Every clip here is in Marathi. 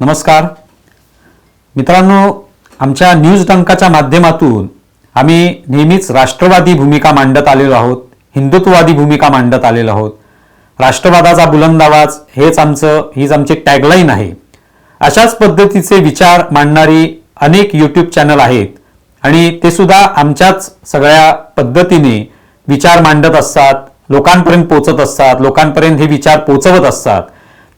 नमस्कार. मित्रांनो आमच्या न्यूज टंकाच्या माध्यमातून आम्ही नेहमीच राष्ट्रवादी भूमिका मांडत आलेलो आहोत हिंदुत्ववादी भूमिका मांडत आलेलो आहोत. राष्ट्रवादाचा बुलंद आवाज हेच आमचं हीच आमची टॅगलाईन आहे. अशाच पद्धतीचे विचार मांडणारी अनेक यूट्यूब चॅनल आहेत आणि ते सुद्धा आमच्याच सगळ्या पद्धतीने विचार मांडत असतात लोकांपर्यंत पोचत असतात लोकांपर्यंत हे विचार पोचवत असतात.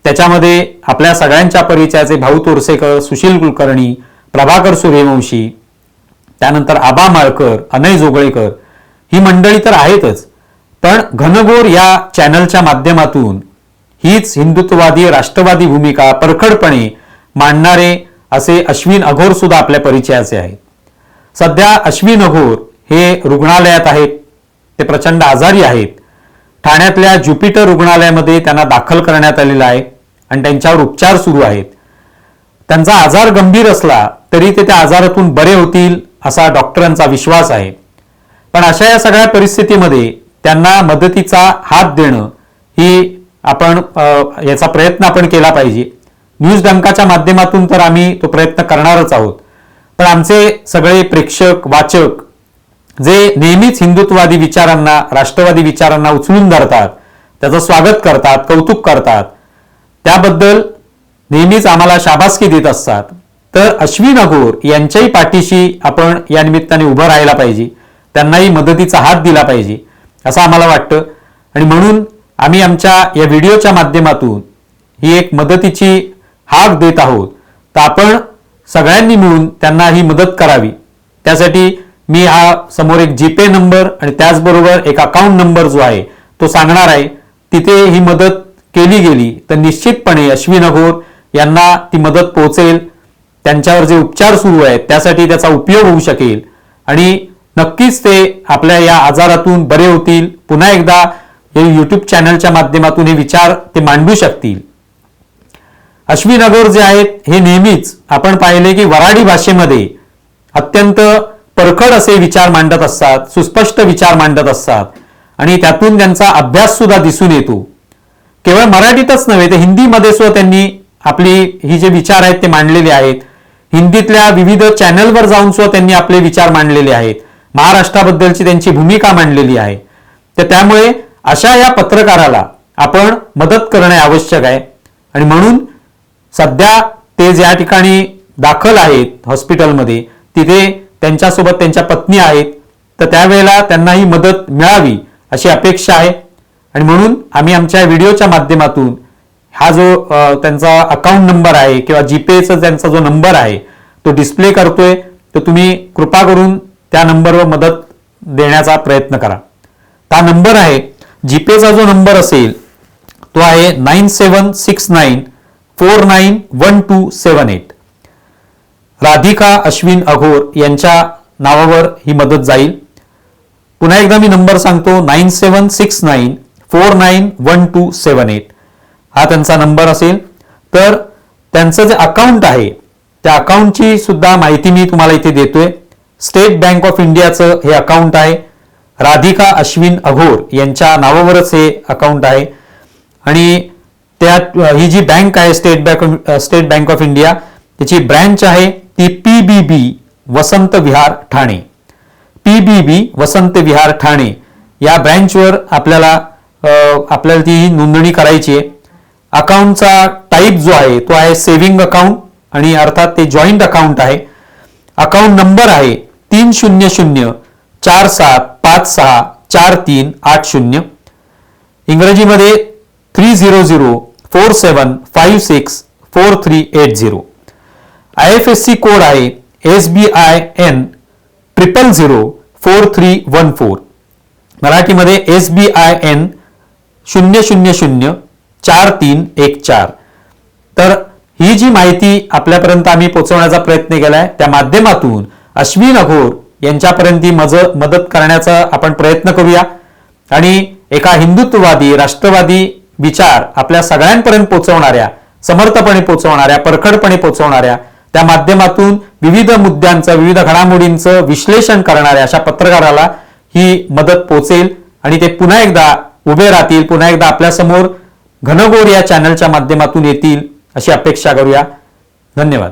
त्याच्यामध्ये आपल्या सगळ्यांच्या परिचयाचे भाऊ तोरसेकर सुशील कुलकर्णी प्रभाकर सूर्यवंशी त्यानंतर आबा माळकर अनय जोगळेकर ही मंडळी तर आहेतच. पण घनघोर या चॅनलच्या माध्यमातून हीच हिंदुत्ववादी राष्ट्रवादी भूमिका परखडपणे मांडणारे असे अश्विन अघोर सुद्धा आपल्या परिचयाचे आहेत. सध्या अश्विन अघोर हे रुग्णालयात आहेत. ते प्रचंड आजारी आहेत. ठाण्यातल्या ज्युपिटर रुग्णालयामध्ये त्यांना दाखल करण्यात आलेलं आहे. आणि त्यांच्यावर उपचार सुरू आहेत. त्यांचा आजार गंभीर असला तरी ते त्या आजारातून बरे होतील असा डॉक्टरांचा विश्वास आहे. पण अशा या सगळ्या परिस्थितीमध्ये त्यांना मदतीचा हात देणं ही आपण याचा प्रयत्न आपण केला पाहिजे. न्यूज डंकाच्या माध्यमातून तर आम्ही तो प्रयत्न करणारच आहोत. पण आमचे सगळे प्रेक्षक वाचक जे नेहमीच हिंदुत्ववादी विचारांना राष्ट्रवादी विचारांना उचलून धरतात त्याचं स्वागत करतात कौतुक करतात त्याबद्दल नेहमीच आम्हाला शाबासकी देत असतात. तर अश्विन अघोर यांच्याही पाठीशी आपण या निमित्ताने उभं राहायला पाहिजे. त्यांनाही मदतीचा हात दिला पाहिजे असं आम्हाला वाटतं. आणि म्हणून आम्ही आमच्या या व्हिडिओच्या माध्यमातून ही एक मदतीची हाक देत आहोत. तर आपण सगळ्यांनी मिळून त्यांना ही मदत करावी. त्यासाठी मी हा समोर एक जीपे नंबर आणि त्याचबरोबर एक अकाउंट नंबर जो आहे तो सांगणार आहे. तिथे ही मदत केली गेली तर निश्चितपणे अश्विन अघोर यांना ती मदत पोहोचेल. त्यांच्यावर जे उपचार सुरू आहेत त्यासाठी त्याचा उपयोग होऊ शकेल. आणि नक्कीच ते आपल्या या आजारातून बरे होतील. पुन्हा एकदा हे युट्यूब चॅनलच्या माध्यमातून हे विचार ते मांडू शकतील. अश्विन अगोर जे आहेत हे नेहमीच आपण पाहिले की वराडी भाषेमध्ये अत्यंत परखड असे विचार मांडत असतात सुस्पष्ट विचार मांडत असतात. आणि त्यातून त्यांचा अभ्यास सुद्धा दिसून येतो. केवळ मराठीतच नव्हे तर हिंदीमध्ये सुद्धा त्यांनी आपली ही जे विचार आहेत ते मांडलेले आहेत. हिंदीतल्या विविध चॅनलवर जाऊन सुद्धा त्यांनी आपले विचार मांडलेले आहेत. महाराष्ट्राबद्दलची त्यांची भूमिका मांडलेली आहे. तर त्यामुळे अशा या पत्रकाराला आपण मदत करणे आवश्यक आहे. आणि म्हणून सध्या ते ज्या ठिकाणी दाखल आहेत हॉस्पिटलमध्ये तिथे त्यांच्यासोबत त्यांच्या पत्नी आहेत. तर त्यावेळेला त्यांना ही मदत मिळावी अशी अपेक्षा आहे. आणि म्हणून आम्ही आमच्या व्हिडिओच्या माध्यमातून हा जो त्यांचा अकाउंट नंबर आहे किंवा जीपेचा त्यांचा जो नंबर आहे तो डिस्प्ले करतोय तर तुम्ही कृपा करून त्या नंबरवर मदत देण्याचा प्रयत्न करा. हा नंबर आहे जीपेचा जो नंबर असेल तो आहे nine seven six nine four nine one two seven eight. Radhika Ashwin Aghor यांच्या नावावर ही मदत जाईल. पुन्हा एकदा मी नंबर सांगतो nine seven six nine four nine one two seven eight. हा त्यांचा नंबर असेल. तर त्यांचं जे अकाउंट आहे त्या अकाउंटची सुद्धा माहिती मी तुम्हाला इथे देतोय. स्टेट बँक ऑफ इंडियाचं हे अकाउंट आहे. राधिका अश्विन अघोर यांच्या नावावरच हे अकाउंट आहे. आणि त्यात ही जी बँक आहे state bank state bank of India त्याची ब्रँच आहे ती P B B Vasant Vihar Thane. P B B Vasant Vihar Thane. या ब्रँचवर आपल्याला आपल्याला ती नोंदणी करायची आहे. अकाउंटचा टाईप जो आहे तो आहे सेव्हिंग अकाउंट आणि अर्थात ते जॉईंट अकाउंट आहे. अकाउंट नंबर आहे तीन शून्य शून्य चार सात पाच सहा चार तीन आठ शून्य. इंग्रजीमध्ये three zero zero four seven five six four three eight zero I F S C code आहे S B I N triple zero four three one four मराठीमध्ये एस बी आय एन शून्य शून्य शून्य चार तीन एक चार. तर ही जी माहिती आपल्यापर्यंत आम्ही पोहोचवण्याचा प्रयत्न केलाय त्या माध्यमातून अश्विन अघोर यांच्यापर्यंत ही मज मदत करण्याचा आपण प्रयत्न करूया. आणि एका हिंदुत्ववादी राष्ट्रवादी विचार आपल्या सगळ्यांपर्यंत पोहोचवणाऱ्या समर्थपणे पोहोचवणाऱ्या परखडपणे पोहोचवणाऱ्या त्या माध्यमातून विविध मुद्द्यांचं विविध घडामोडींचं विश्लेषण करणाऱ्या अशा पत्रकाराला ही मदत पोचेल. आणि ते पुन्हा एकदा उभे राहतील पुन्हा एकदा आपल्यासमोर घनघोर या चॅनलच्या माध्यमातून येतील अशी अपेक्षा करूया. धन्यवाद.